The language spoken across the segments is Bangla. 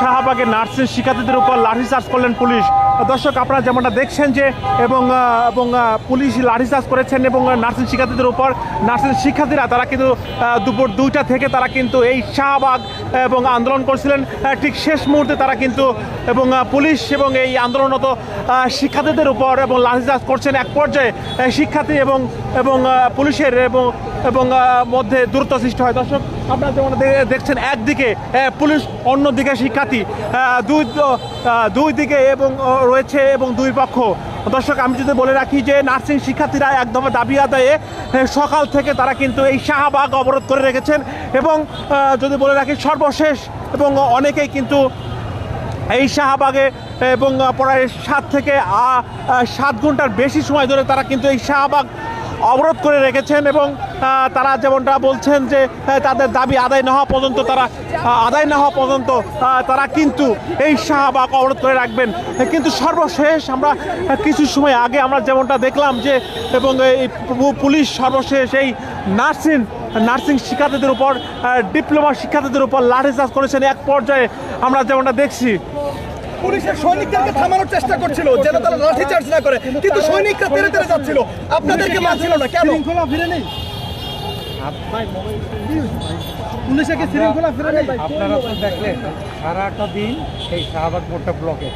শাহবাগের নার্সিং শিক্ষার্থীদের উপর লাঠিচার্জ করলেন পুলিশ। দর্শক, আপনারা যেমনটা দেখছেন যে, এবং এবং পুলিশ পুলিশ লাঠিচার্জ করেছেন এবং নার্সিং শিক্ষার্থীদের উপর, নার্সিং শিক্ষার্থীরা তারা কিন্তু দুপুর দুইটা থেকে তারা কিন্তু এই শাহবাগ এবং আন্দোলন করছিলেন ঠিক শেষ মুহূর্তে তারা কিন্তু, এবং পুলিশ এবং এই আন্দোলনরত শিক্ষার্থীদের উপর এবং লাঠিচার্জ করছেন এক পর্যায়ে শিক্ষার্থী এবং এবং পুলিশের এবং এবং মধ্যে দূরত্ব সৃষ্টি হয়। দর্শক, আপনারা যেমন দেখছেন, একদিকে পুলিশ, অন্যদিকে শিক্ষার্থী দুই দুই দিকে এবং রয়েছে এবং দুই পক্ষ দর্শক, আমি যদি বলে রাখি যে নার্সিং শিক্ষার্থীরা একদম দাবি আদায়ে সকাল থেকে তারা কিন্তু এই শাহবাগ অবরোধ করে রেখেছেন এবং যদি বলে রাখি সর্বশেষ এবং অনেকেই কিন্তু এই শাহবাগে এবং প্রায় সাত থেকে সাত ঘণ্টার বেশি সময় ধরে তারা কিন্তু এই শাহবাগ অবরোধ করে রেখেছেন এবং তারা যেমনটা বলছেন যে তাদের দাবি আদায় না হওয়া পর্যন্ত তারা আদায় না হওয়া পর্যন্ত তারা কিন্তু এই শাহবাগ অবরোধ করে রাখবেন। কিন্তু সর্বশেষ আমরা কিছু সময় আগে আমরা যেমনটা দেখলাম যে এবং এই পুলিশ সর্বশেষ এই নার্সিং নার্সিং শিক্ষার্থীদের উপর ডিপ্লোমা শিক্ষার্থীদের উপর লাঠিচার্জ করেছেন। এক পর্যায়ে আমরা যেমনটা দেখছি পুলিশের সৈনিকদেরকে থামানোর চেষ্টা করছিল যেন তারা লাঠি চার্জ না করে। কিন্তু সৈনিকরা তেরে তেরে যাচ্ছিল। আপনাদেরকে মানছিল না কেন? ফিরে নেই। পুলিশে কি শৃঙ্খলা ফিরে আপনারা তো দেখলেন সারাটা দিন এই শাহবাগ মোড়টা ব্লকে।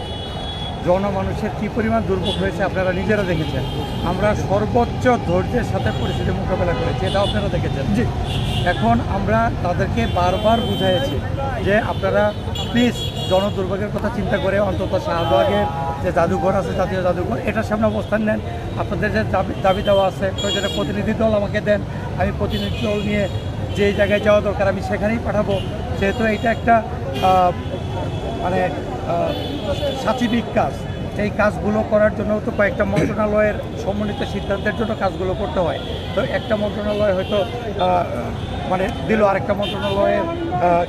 জনমানুষের কী পরিমাণ দুর্ভোগ হয়েছে আপনারা নিজেরা দেখেছেন। আমরা সর্বোচ্চ ধৈর্যের সাথে পরিস্থিতি মোকাবেলা করেছি এটা আপনারা দেখেছেন। এখন আমরা তাদেরকে বারবার বুঝাইছি যে আপনারা প্লিজ জনদুর্ভোগের কথা চিন্তা করে অন্তত শাহবাগের যে জাদুঘর আছে জাতীয় জাদুঘর এটার সামনে অবস্থান নেন। আপনাদের যে দাবি দাবি দেওয়া আছে প্রয়োজনে প্রতিনিধি দল আমাকে দেন। আমি প্রতিনিধি দল নিয়ে যে জায়গায় যাওয়া দরকার আমি সেখানেই পাঠাবো। যেহেতু এটা একটা মানে সাচিবিক কাজ। এই কাজগুলো করার জন্য তো কয়েকটা মন্ত্রণালয়ের সমন্বিত সিদ্ধান্তের জন্য কাজগুলো করতে হয়। তো একটা মন্ত্রণালয় হয়তো মানে দিল, আরেকটা মন্ত্রণালয়ের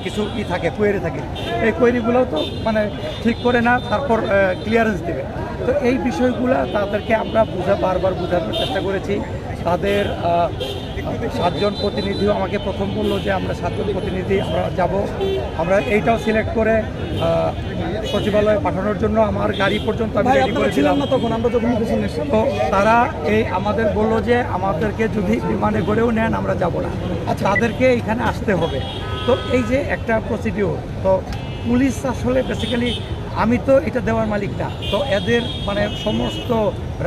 কিছু ই থাকে কোয়েরি থাকে। এই কোয়েরিগুলোও তো মানে ঠিক করে না, তারপর ক্লিয়ারেন্স দেবে। তো এই বিষয়গুলো তাদেরকে আমরা বুঝা, বারবার বোঝানোর চেষ্টা করেছি। তাদের সাতজন প্রতিনিধিও আমাকে প্রথম বলল যে, আমরা সাতজন প্রতিনিধি, আমরা যাব। আমরা এইটাও সিলেক্ট করে সচিবালয়ে পাঠানোর জন্য আমার গাড়ি পর্যন্ত আমি রেডি করেছিলাম। না তখন আমরা যখন অফিসে তো তারা এই আমাদের বলল যে আমাদেরকে যদি বিমানে করেও নেন আমরা যাব না। আচ্ছা। তাদেরকে এখানে আসতে হবে। তো এই যে একটা প্রসিডিওর তো পুলিশ আসলে বেসিক্যালি আমি তো এটা দেওয়ার মালিক না। তো এদের মানে সমস্ত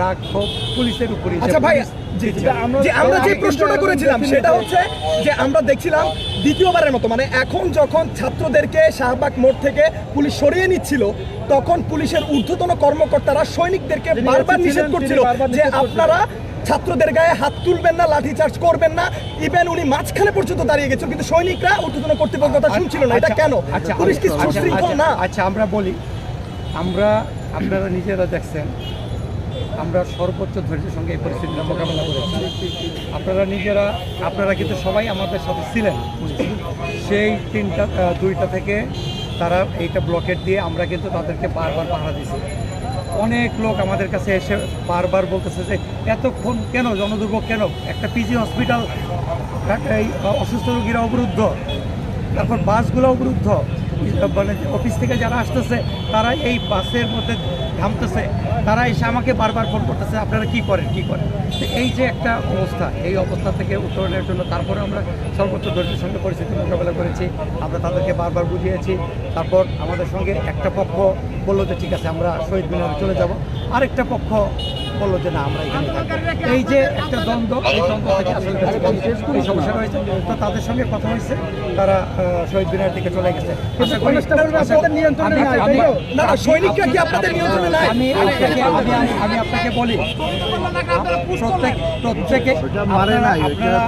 রাগ ক্ষোভ পুলিশের উপরই যে আচ্ছা ভাই পুলিশ জি, জি, দিচ্ছে। যে আমরা যে প্রশ্নটা করেছিলাম সেটা হচ্ছে যে আমরা দেখছিলাম দ্বিতীয়বারের মতো মানে এখন যখন ছাত্রদেরকে শাহবাগ মোড় থেকে পুলিশ সরিয়ে নিচ্ছিল তখন পুলিশের ঊর্ধ্বতন কর্মকর্তারা সৈনিকদেরকে বারবার নিষেধ করছিল যে আপনারা ছাত্রদের গায়ে হাত তুলবেন না লাঠি চার্জ করবেন না ইভেন উনি মাঝখানে পর্যন্ত দাঁড়িয়ে গেছিল কিন্তু সৈনিকরা ঊর্ধ্বতন কর্তৃপক্ষ কথা শুনছিল না। এটা আচ্ছা, কেন? আচ্ছা, পুলিশ কি আচ্ছা, সুশৃঙ্খল আচ্ছা, না? আচ্ছা আমরা বলি আমরা, আপনারা নিজেরা দেখছেন, আমরা সর্বোচ্চ ধৈর্যের সঙ্গে এই পরিস্থিতিটা মোকাবেলা করেছি। আপনারা নিজেরা, আপনারা কিন্তু সবাই আমাদের সাথে ছিলেন সেই তিনটা দুইটা থেকে তারা এইটা ব্লকেট দিয়ে আমরা কিন্তু তাদেরকে বারবার পাহারা দিছি অনেক লোক আমাদের কাছে এসে বারবার বলতেছে যে, এতক্ষণ কেন, জনদুর্ভোগ কেন? একটা পিজি হসপিটাল এই অসুস্থ রোগীরা অবরুদ্ধ, তারপর বাসগুলো অবরুদ্ধ। মানে অফিস থেকে যারা আসতেছে তারা এই বাসের মধ্যে থামতেছে তারা এসে আমাকে বারবার ফোন করতেছে আপনারা কি করেন? কি করেন? তো এই যে একটা অবস্থা এই অবস্থা থেকে উত্তরণের জন্য তারপরে আমরা সর্বোচ্চ ধৈর্যের সঙ্গে পরিস্থিতি মোকাবেলা করেছি। আমরা তাদেরকে বারবার বুঝিয়েছি। তারপর আমাদের সঙ্গে একটা পক্ষ বলল যে ঠিক আছে আমরা শহীদ মিনারে চলে যাব। আরেকটা পক্ষ বলল যে না আমরা এখানে এই যে একটা দ্বন্দ্ব এই দ্বন্দ্ব থেকে আসলে এই সমস্যাটা হয়েছে তো তাদের সঙ্গে কথা হয়েছে তারা শহীদ মিনার দিকে চলে গেছে। আমি- আমি-? আমি আপনাকে আমি আমি আপনাকে বলি প্রত্যেক প্রত্যেকে মারে নাই,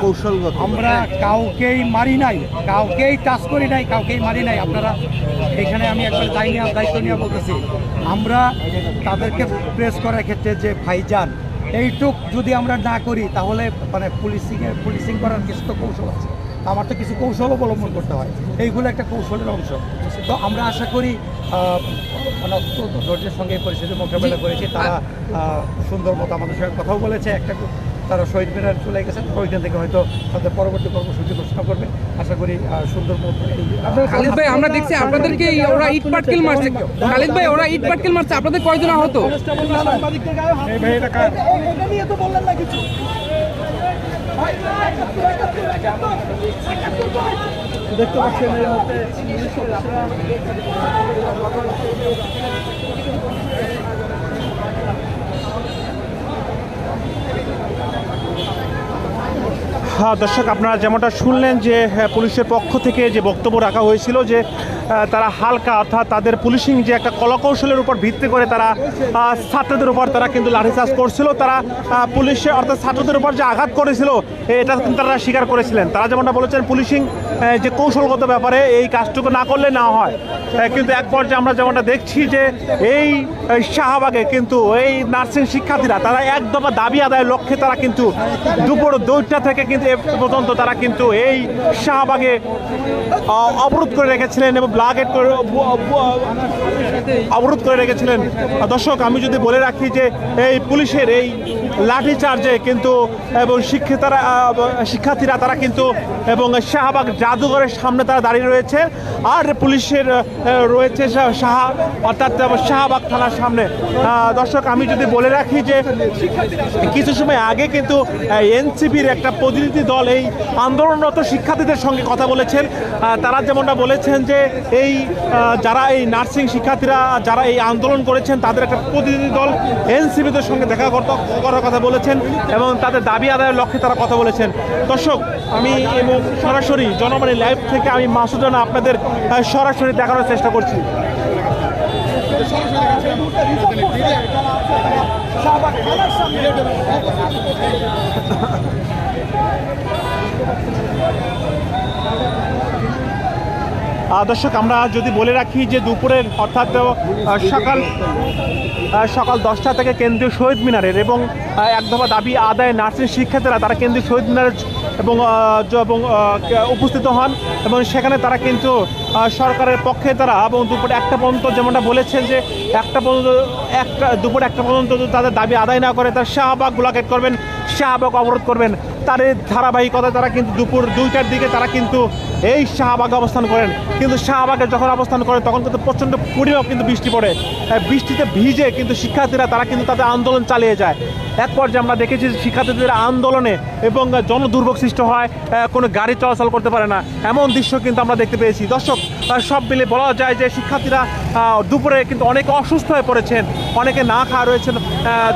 কৌশলগত। আমরা কাউকেই মারি নাই কাউকেই টাচ করি নাই কাউকেই মারি নাই আপনারা এখানে আমি একবার দায় নিয়ে দায়িত্ব নিয়ে বলতেছি আমরা তাদেরকে প্রেস করার ক্ষেত্রে যে ভাইজান এইটুক যদি আমরা না করি তাহলে মানে পুলিশিংয়ের পুলিশিং করার কিছু তো কৌশল আছে আমার তো কিছু কৌশল অবলম্বন করতে হয়। এইগুলো একটা কৌশলের অংশ। তো আমরা আশা করি মানে অত্যন্ত ধৈর্যের সঙ্গে পরিস্থিতি মোকাবেলা করেছি। তারা সুন্দর মতো আমাদের সঙ্গে কথাও বলেছে। একটা তারা শহীদ মিনার চলে গেছেন ওইখান থেকে হয়তো তাদের পরবর্তী কর্মসূচি ঘোষণা করবে। আশা করি সুন্দর মতো খালিদ ভাই আমরা দেখছি আপনাদেরকে এই ওরা ইট পাটকেল মারছে। খালিদ ভাই ওরা ইট পাটকেল মারছে। আপনাদের কয়জন আহত? সাংবাদিকদের গায়ে হাত এটা নিয়ে তো বললেন না কিছু। দেখতে পাচ্ছেন হ্যাঁ দর্শক আপনারা যেমনটা শুনলেন যে হ্যাঁ, পুলিশের পক্ষ থেকে যে বক্তব্য রাখা হয়েছিল যে তারা হালকা, অর্থাৎ তাদের পুলিশিং যে একটা কলাকৌশলের উপর ভিত্তি করে তারা ছাত্রদের উপর তারা কিন্তু লাঠিচার্জ করছিল। তারা পুলিশে, অর্থাৎ ছাত্রদের উপর যে আঘাত করেছিল, এটা কিন্তু তারা স্বীকার করেছিলেন। তারা যেমনটা বলেছেন, পুলিশিং যে কৌশলগত ব্যাপারে এই কাজটুকু না করলে না হয়। কিন্তু এক পর্যায়ে আমরা যেমনটা দেখছি যে এই শাহবাগে কিন্তু এই নার্সিং শিক্ষার্থীরা, তারা এক দফা দাবি আদায়ের লক্ষ্যে তারা কিন্তু দুপুর দুইটা থেকে কিন্তু এ পর্যন্ত তারা কিন্তু এই শাহবাগে অবরোধ করে রেখেছিলেন এবং ব্লাকেট করে অবরোধ করে রেখেছিলেন। দর্শক, আমি যদি বলে রাখি যে এই পুলিশের এই লাঠি চার্জে কিন্তু এবং শিক্ষিতারা শিক্ষার্থীরা তারা কিন্তু এবং শাহবাগ জাদুঘরের সামনে তারা দাঁড়িয়ে রয়েছে। আর পুলিশের রয়েছে শাহ অর্থাৎ শাহবাগ থানার সামনে। দর্শক, আমি যদি বলে রাখি যে কিছু সময় আগে কিন্তু এনসিপির একটা প্রতিনিধি দল এই আন্দোলনরত শিক্ষার্থীদের সঙ্গে কথা বলেছেন। তারা যেমনটা বলেছেন যে এই যারা এই নার্সিং শিক্ষার্থীরা, যারা এই আন্দোলন করেছেন, তাদের একটা প্রতিনিধি দল এনসিপিদের সঙ্গে দেখা করার কথা বলেছেন এবং তাদের দাবি আদায়ের লক্ষ্যে তারা কথা বলেছেন। দর্শক, আমি এবং সরাসরি জনমণি লাইভ থেকে আমি মাসুদানা আপনাদের সরাসরি দেখানোর চেষ্টা করছি। সামনে দর্শক, আমরা যদি বলে রাখি যে দুপুরের অর্থাৎ সকাল সকাল দশটা থেকে কেন্দ্রীয় শহীদ মিনারের এবং এক দফা দাবি আদায় নার্সিং শিক্ষার্থীরা, তারা কেন্দ্রীয় শহীদ মিনারের এবং এবং উপস্থিত হন এবং সেখানে তারা কিন্তু সরকারের পক্ষে তারা এবং দুপুরে একটা পর্যন্ত যেমনটা বলেছেন যে একটা পর্যন্ত, একটা, দুপুরে একটা পর্যন্ত তাদের দাবি আদায় না করে, তার শাহবাগ ব্লকেট করবেন, শাহবাগ অবরোধ করবেন। তার ধারাবাহিকতা তারা কিন্তু দুপুর দুইটার দিকে তারা কিন্তু এই শাহবাগে অবস্থান করেন। কিন্তু শাহবাগে যখন অবস্থান করে, তখন কিন্তু প্রচণ্ড পরিমাপ কিন্তু বৃষ্টি পড়ে। বৃষ্টিতে ভিজে কিন্তু শিক্ষার্থীরা তারা কিন্তু তাদের আন্দোলন চালিয়ে যায়। এক পর্যায়ে আমরা দেখেছি শিক্ষার্থীদের আন্দোলনে এবং জনদুর্ভোগ সৃষ্টি হয় কোনো গাড়ি চলাচল করতে পারে না। এমন দৃশ্য কিন্তু আমরা দেখতে পেয়েছি। দর্শক সব মিলে বলা যায় যে শিক্ষার্থীরা দুপুরে কিন্তু অনেকে অসুস্থ হয়ে পড়েছেন, অনেকে না খাওয়া রয়েছেন।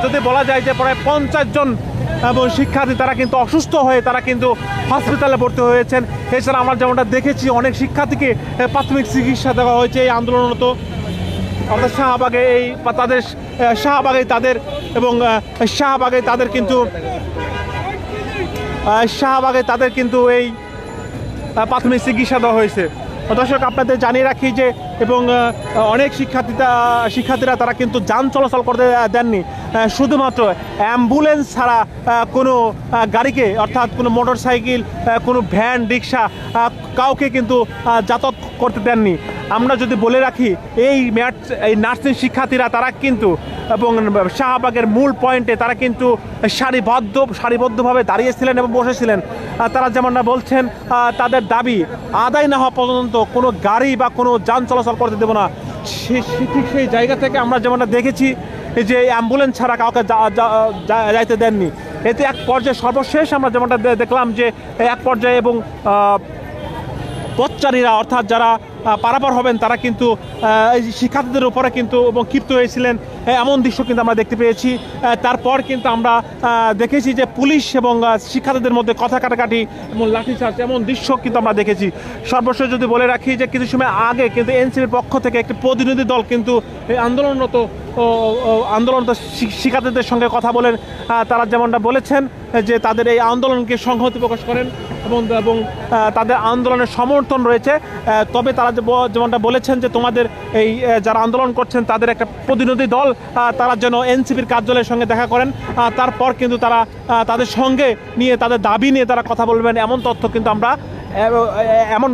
যদি বলা যায় যে প্রায় পঞ্চাশ জন শিক্ষার্থী তারা কিন্তু অসুস্থ হয়ে তারা কিন্তু হসপিটালে ভর্তি হয়েছেন। এছাড়া আমরা যেমনটা দেখেছি, অনেক শিক্ষার্থীকে প্রাথমিক চিকিৎসা দেওয়া হয়েছে এই আন্দোলনত অর্থাৎ শাহবাগে এই তাদের শাহবাগে তাদের এবং শাহবাগে তাদের কিন্তু শাহবাগে তাদের কিন্তু এই প্রাথমিক চিকিৎসা দেওয়া হয়েছে। দর্শক, আপনাদের জানিয়ে রাখি যে এবং অনেক শিক্ষার্থীরা শিক্ষার্থীরা তারা কিন্তু যান চলাচল করতে দেননি। শুধুমাত্র অ্যাম্বুলেন্স ছাড়া কোনো গাড়িকে, অর্থাৎ কোনো মোটর সাইকেল কোনো ভ্যান, রিক্সা কাউকে কিন্তু যাতায়াত করতে দেননি। আমরা যদি বলে রাখি, এই ম্যাট, এই নার্সিং শিক্ষার্থীরা তারা কিন্তু, এবং শাহবাগের মূল পয়েন্টে তারা কিন্তু সারিবদ্ধ, সারিবদ্ধভাবে দাঁড়িয়েছিলেন এবং বসেছিলেন। তারা যেমনটা বলছেন তাদের দাবি, আদায় না হওয়া পর্যন্ত কোনো গাড়ি বা কোনো যান চলাচল করতে দেবো না। ঠিক সেই জায়গা থেকে আমরা যেমনটা দেখেছি যে অ্যাম্বুলেন্স ছাড়া কাউকে যাইতে দেননি। এতে এক পর্যায়ে সর্বশেষ আমরা যেমনটা দেখলাম যে এক পর্যায়ে এবং পথচারীরা অর্থাৎ যারা পারাপার হবেন, তারা কিন্তু শিক্ষার্থীদের উপরে কিন্তু এবং ক্ষিপ্ত হয়েছিলেন। এমন দৃশ্য কিন্তু আমরা দেখতে পেয়েছি। তারপর কিন্তু আমরা দেখেছি যে পুলিশ এবং শিক্ষার্থীদের মধ্যে কথা কাটাকাটি এবং লাঠিচার্জ এমন দৃশ্য কিন্তু আমরা দেখেছি। সর্বশেষ যদি বলে রাখি যে কিছু সময় আগে কিন্তু এনসিপির পক্ষ থেকে একটি প্রতিনিধি দল কিন্তু আন্দোলনরত আন্দোলনরত শিক্ষার্থীদের সঙ্গে কথা বলেন তারা যেমনটা বলেছেন, যে তাদের এই আন্দোলনকে সংহতি প্রকাশ করেন এবং এবং তাদের আন্দোলনের সমর্থন রয়েছে। তবে তারা যেমনটা বলেছেন যে তোমাদের এই যারা আন্দোলন করছেন, তাদের একটা প্রতিনিধি দল তারা যেন এনসিপির কার্যালয়ের সঙ্গে দেখা করেন। তারপর কিন্তু তারা তাদের সঙ্গে নিয়ে, তাদের দাবি নিয়ে তারা কথা বলবেন। এমন তথ্য কিন্তু আমরা এমন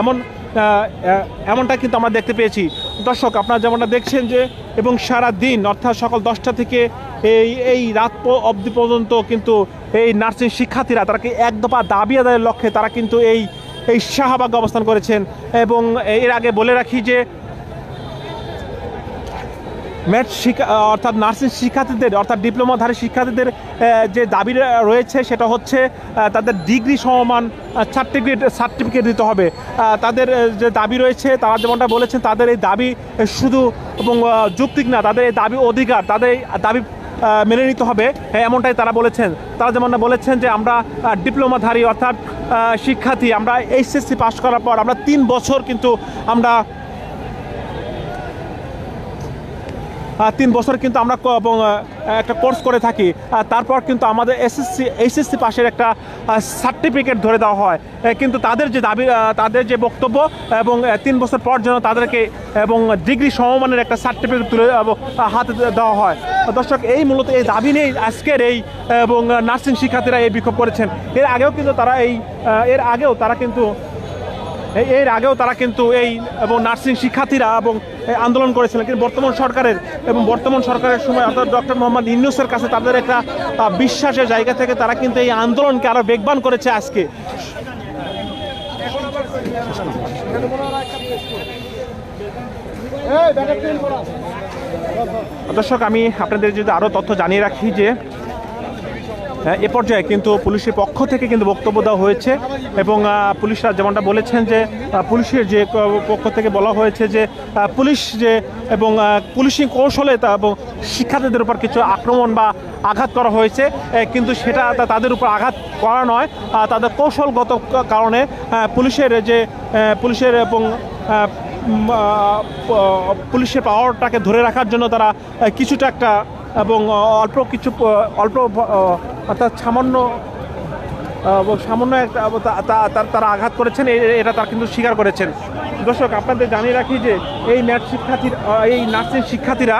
এমন এমনটা কিন্তু আমরা দেখতে পেয়েছি। দর্শক, আপনারা যেমনটা দেখছেন যে, এবং সারা দিন, অর্থাৎ সকাল দশটা থেকে এই এই রাত অবধি পর্যন্ত কিন্তু এই নার্সিং শিক্ষার্থীরা, তারা কি এক দফা দাবি আদায়ের লক্ষ্যে তারা কিন্তু এই এই শাহবাগে অবস্থান করেছেন। এবং এর আগে বলে রাখি যে ম্যাথ শিক্ষা অর্থাৎ নার্সিং শিক্ষার্থীদের অর্থাৎ ডিপ্লোমাধারী শিক্ষার্থীদের যে দাবি রয়েছে সেটা হচ্ছে তাদের ডিগ্রি সমমান সার্টিফিকেট সার্টিফিকেট দিতে হবে। তাদের যে দাবি রয়েছে তারা যেমনটা বলেছেন তাদের এই দাবি শুধু এবং যৌক্তিক না তাদের এই দাবি অধিকার তাদের এই দাবি মেনে নিতে হবে। হ্যাঁ, এমনটাই তারা বলেছেন। তারা যেমনটা বলেছেন যে আমরা ডিপ্লোমাধারী অর্থাৎ শিক্ষার্থী আমরা এইচএসসি পাশ করার পর আমরা তিন বছর কিন্তু আমরা তিন বছর কিন্তু আমরা একটা কোর্স করে থাকি। তারপর কিন্তু আমাদের এসএসসি এইচএসসি পাশের একটা সার্টিফিকেট ধরে দেওয়া হয়। কিন্তু তাদের যে দাবি তাদের যে বক্তব্য এবং তিন বছর পর যেন তাদেরকে এবং ডিগ্রি সমমানের একটা সার্টিফিকেট তুলে হাতে দেওয়া হয়। দর্শক, এই মূলত এই দাবি নেই আজকের এই, এবং নার্সিং শিক্ষার্থীরা এই বিক্ষোভ করেছেন। এর আগেও কিন্তু তারা এই এর আগেও তারা কিন্তু এর আগেও তারা কিন্তু এই এবং নার্সিং শিক্ষার্থীরা এবং আন্দোলন করেছিলেন। কিন্তু বর্তমান সরকারের এবং বর্তমান সরকারের সময় অর্থাৎ ডক্টর মোহাম্মদ ইউনুসের কাছে তাদের একটা বিশ্বাসের জায়গা থেকে তারা কিন্তু এই আন্দোলনকে আরও বেগবান করেছে আজকে। দর্শক আমি আপনাদের যদি আরও তথ্য জানিয়ে রাখি যে এ পর্যায়ে কিন্তু পুলিশের পক্ষ থেকে কিন্তু বক্তব্য দেওয়া হয়েছে এবং পুলিশরা যেমনটা বলেছেন যে পুলিশের যে পক্ষ থেকে বলা হয়েছে যে পুলিশ যে এবং পুলিশি কৌশলে তা এবং শিক্ষার্থীদের উপর কিছু আক্রমণ বা আঘাত করা হয়েছে কিন্তু সেটা তাদের উপর আঘাত করা নয়। তাদের কৌশলগত কারণে পুলিশের যে পুলিশের এবং পুলিশের পাওয়ারটাকে ধরে রাখার জন্য তারা কিছুটা একটা এবং অল্প কিছু অল্প অর্থাৎ সামান্য সামান্য একটা তারা আঘাত করেছেন এটা তার কিন্তু স্বীকার করেছেন। দর্শক, আপনাদের জানিয়ে রাখি যে এই ম্যাথ শিক্ষার্থীর, এই নার্সিং শিক্ষার্থীরা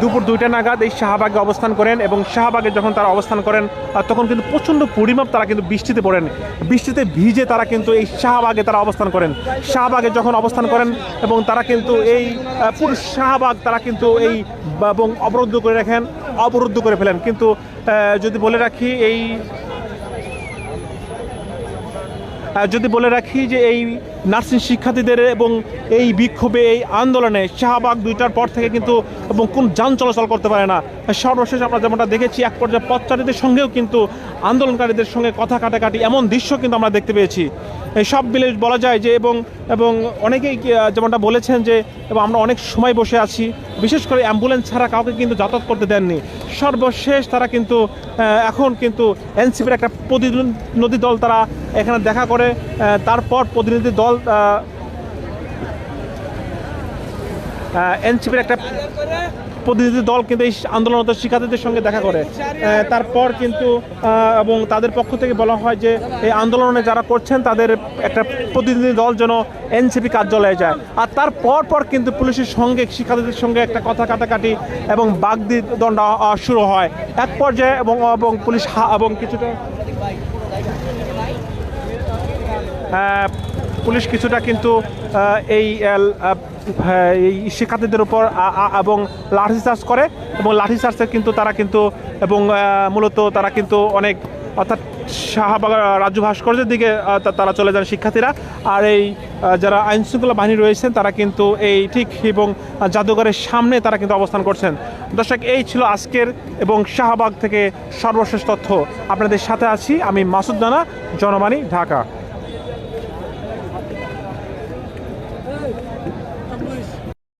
দুপুর দুইটা নাগাদ এই শাহবাগে অবস্থান করেন এবং শাহবাগে যখন তারা অবস্থান করেন তখন কিন্তু প্রচণ্ড পরিমাপ তারা কিন্তু বৃষ্টিতে পড়েন। বৃষ্টিতে ভিজে তারা কিন্তু এই শাহবাগে তারা অবস্থান করেন। শাহবাগে যখন অবস্থান করেন এবং তারা কিন্তু এই পুরো শাহবাগ তারা কিন্তু এই এবং অবরুদ্ধ করে রাখেন, অবরুদ্ধ করে ফেলেন। কিন্তু যদি বলে রাখি এই যদি বলে রাখি যে এই নার্সিং শিক্ষার্থীদের এবং এই বিক্ষোভে, এই আন্দোলনে শাহবাগ দুইটার পর থেকে কিন্তু এবং কোন যান চলাচল করতে পারে না। সর্বশেষ আমরা যেমনটা দেখেছি, এক পর্যায়ে পথচারীদের সঙ্গেও কিন্তু আন্দোলনকারীদের সঙ্গে কথা কাটাকাটি এমন দৃশ্য কিন্তু আমরা দেখতে পেয়েছি। সব মিলে বলা যায় যে এবং এবং অনেকেই যেমনটা বলেছেন যে, এবং আমরা অনেক সময় বসে আছি, বিশেষ করে অ্যাম্বুলেন্স ছাড়া কাউকে কিন্তু যাতায়াত করতে দেননি। সর্বশেষ তারা কিন্তু এখন কিন্তু এনসিপির একটা প্রতিনিধি দল তারা এখানে দেখা করে তারপর প্রতিনিধি দল এনসিপির একটা প্রতিনিধি দল কিন্তু এই আন্দোলনরত শিক্ষার্থীদের সঙ্গে দেখা করে। তারপর কিন্তু এবং তাদের পক্ষ থেকে বলা হয় যে এই আন্দোলনে যারা করছেন তাদের একটা প্রতিনিধি দল যেন এনসিপি কার্যালয়ে যায়। আর তারপর পর পর কিন্তু পুলিশের সঙ্গে শিক্ষার্থীদের সঙ্গে একটা কথা কাটাকাটি এবং বাগদি দণ্ড শুরু হয়। এক পর্যায়ে এবং এবং পুলিশ এবং কিছুটা আহ, পুলিশ কিছুটা কিন্তু এই শিক্ষার্থীদের উপর এবং লাঠিচার্জ করে, এবং লাঠিচার্জে কিন্তু তারা কিন্তু, এবং মূলত তারা কিন্তু অনেক, অর্থাৎ শাহবাগ রাজ্য ভাস্কর্যের দিকে তারা চলে যান শিক্ষার্থীরা। আর এই যারা আইন শৃঙ্খলা বাহিনী রয়েছেন, তারা কিন্তু এই ঠিক এবং জাদুঘরের সামনে তারা কিন্তু অবস্থান করছেন। দর্শক, এই ছিল আজকের এবং শাহবাগ থেকে সর্বশেষ তথ্য। আপনাদের সাথে আছি আমি মাসুদ দানা জনবাণী ঢাকা।